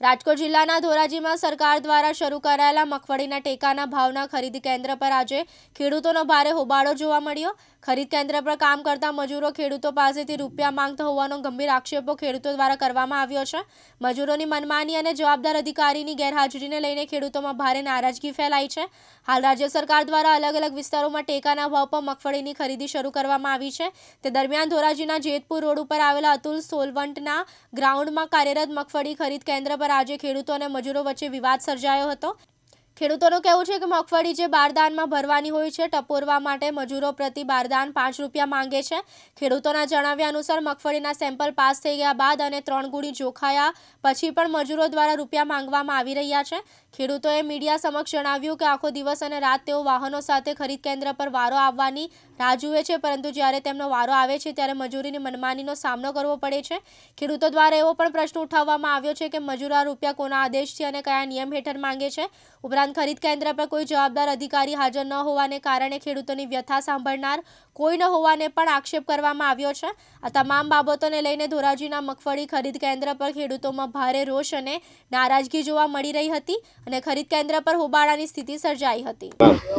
રાજકોટ જિલ્લાના ધોરાજીમાં સરકાર દ્વારા શરૂ કરાયેલા મગફળીના ટેકાના ભાવના ખરીદી કેન્દ્ર પર આજે ખેડૂતોનો ભારે હોબાળો જોવા મળ્યો. ખરીદ કેન્દ્ર પર કામ કરતા મજૂરો ખેડૂતો પાસેથી રૂપિયા માંગતા હોવાનો ગંભીર આક્ષેપો ખેડૂતો દ્વારા કરવામાં આવ્યો છે. મજૂરોની મનમાની અને જવાબદાર અધિકારીની ગેરહાજરીને લઈને ખેડૂતોમાં ભારે નારાજગી ફેલાઈ છે. હાલ રાજ્ય સરકાર દ્વારા અલગ અલગ વિસ્તારોમાં ટેકાના ભાવ પર મગફળીની ખરીદી શરૂ કરવામાં આવી છે. તે દરમિયાન ધોરાજીના જેતપુર રોડ ઉપર આવેલા અતુલ સોલવંટના ગ્રાઉન્ડમાં કાર્યરત મગફળી ખરીદ કેન્દ્ર પર આજે ખેડૂતો અને મજૂરો વચ્ચે વિવાદ સર્જાયો હતો. ખેડૂતોનું કહેવું છે કે મગફળી જે બારદાનમાં ભરવાની હોય છે, ટપોરવા માટે મજૂરો પ્રતિ બારદાન પાંચ રૂપિયા માંગે છે. ખેડૂતોના જણાવ્યા અનુસાર મગફળીના સેમ્પલ પાસ થઈ ગયા બાદ અને ત્રણ ગુણી જોખાયા પછી પણ મજૂરો દ્વારા રૂપિયા માંગવામાં આવી રહ્યા છે. ખેડૂતોએ મીડિયા સમક્ષ જણાવ્યું કે આખો દિવસ અને રાત તેઓ વાહનો સાથે ખરીદ કેન્દ્ર પર વારો આવવાની રાહ જુએ છે, પરંતુ જ્યારે તેમનો વારો આવે છે ત્યારે મજૂરીની મનમાનીનો સામનો કરવો પડે છે. ખેડૂતો દ્વારા એવો પણ પ્રશ્ન ઉઠાવવામાં આવ્યો છે કે મજૂરો રૂપિયા કોના આદેશથી અને કયા નિયમ હેઠળ માંગે છે. ઉપરાંત ખરીદ કેન્દ્ર પર કોઈ જવાબદાર અધિકારી હાજર ન હોવાને કારણે ખેડૂતોની વ્યથા સાંભળનાર કોઈ ન હોવાને પણ આક્ષેપ કરવામાં આવ્યો છે. આ તમામ બાબતોને લઈને ધોરાજીના મગફળી ખરીદ કેન્દ્ર પર ખેડૂતોમાં ભારે રોષ અને નારાજગી જોવા મળી રહી હતી અને ખરીદ કેન્દ્ર પર હોબાળાની સ્થિતિ સર્જાઈ હતી.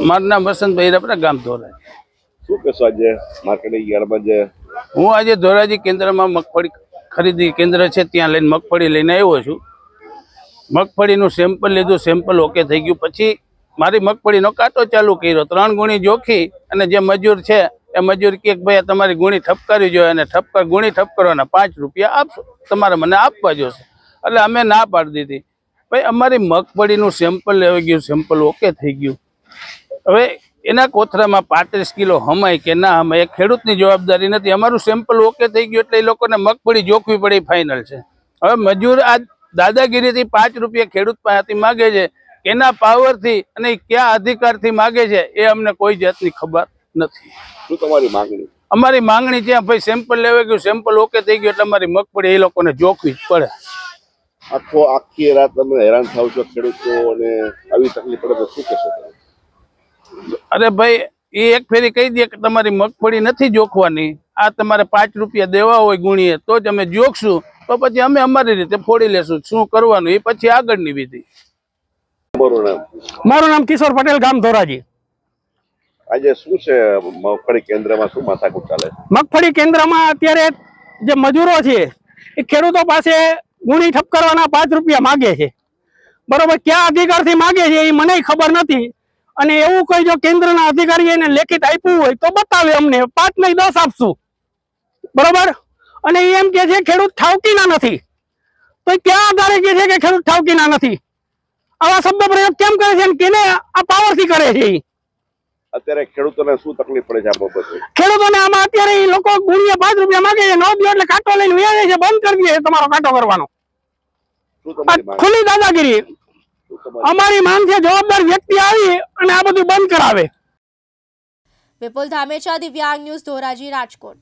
મારું નામ વસંત રપરા ગામ ધોરાજી. શું કહેશો આજે માર્કેટિંગ યાર્ડમાં જે હું આજે ધોરાજી કેન્દ્રમાં મગફળી ખરીદી કેન્દ્ર છે ત્યાં લઈને મગફળી લઈને આવ્યો છું. મગફળીનું સેમ્પલ લીધું સેમ્પલ ઓકે થઈ ગયું. પછી મારી મગફળીનો કાંટો ચાલુ કર્યો. ત્રણ ગુણી જોખી અને જે મજૂર છે, એ મજૂર કે ભાઈ તમારી ગુણી ઠપકારી જોઈએ અને ઠપકાર, ગુણી ઠપકારવાના પાંચ રૂપિયા આપશો. તમારે મને આપવા જોશે. એટલે અમે ના પાડી દીધી. ભાઈ, અમારી મગફળીનું સેમ્પલ લેવાઈ ગયું સેમ્પલ ઓકે થઈ ગયું. હવે એના કોથરામાં પાંત્રીસ કિલો હમાય કે ના હમાય, એ ખેડૂતની જવાબદારી નથી. અમારું સેમ્પલ ઓકે થઈ ગયું એટલે એ લોકોને મગફળી જોખવી પડે ફાઇનલ છે. હવે મજૂર આ દાદાગીરીથી પાંચ રૂપિયા ખેડૂત પાસેથી માગે છે એના પાવરથી અને કયા અધિકારથી માગે છે એ અમને કોઈ જાતની ખબર નથી. શું તમારી માંગણી? અમારી માંગણી છે ભાઈ સેમ્પલ લેવા ગયું સેમ્પલ ઓકે થઈ ગયું એટલે અમારી મગફળી એ લોકોને જોખવી જ પડે. આખો આખી રાત તમે હેરાન થાવ છો ખેડૂતો અને આવી તકલીફ પડે તો શું કહેશો અરે ભાઈ એ એક ફેરી કહી દે કે તમારી મગફળી નથી જોખવાની. આ તમારે પાંચ રૂપિયા દેવા હોય ગુણીએ તો જ અમે જોખશું. તો પછી અમે અમારી રીતે ફોડી લેશું. શું કરવાનું? એ પછી આગળની વિધિ. મારું નામ કિશોર પટેલ ગામ ધોરાજી. આજે શું છે? મગફળી કેન્દ્રમાં શું માથાકૂટ ચાલે મગફળી કેન્દ્રમાં અત્યારે જે મજૂરો છે એ ખેડૂતો પાસે ગુણી ઠપ કરવાના પાંચ રૂપિયા માગે છે. બરોબર ક્યાં અધિકારથી માગે છે એ મને ખબર નથી. અને એવું કોઈ જો કેન્દ્રના અધિકારી એને લેખિત આપ્યું હોય તો બતાવે અમને. પાંચ નહીં દસ આપશું. બરોબર? અને એ એમ કે છે ખેડૂત ઠાવકીના નથી. તો એ ક્યાં આધારે કે છે કે ખેડૂત ઠાવકીના નથી? આવા શબ્દ પ્રયોગ કેમ કરે છે કેને આ પાવરથી કરે છે અત્યારે ખેડૂતોને શું તકલીફ પડે છે આ બાબતે? ખેડૂતોને આમાં અત્યારે એ લોકો ગુણિયા પાંચ રૂપિયા માંગે છે એટલે કાંટો લઈને વ્યાજે છે બંધ કરી દે તમારો કાંટો કરવાનો ખુલ્લી દાદાગીરી. અમારી માંગ છે જવાબદાર વ્યક્તિ આવી અને આ બધું બંધ કરાવે. વિપુલ ધામેચા દિવ્યાંગ ન્યૂઝ ધોરાજી રાજકોટ.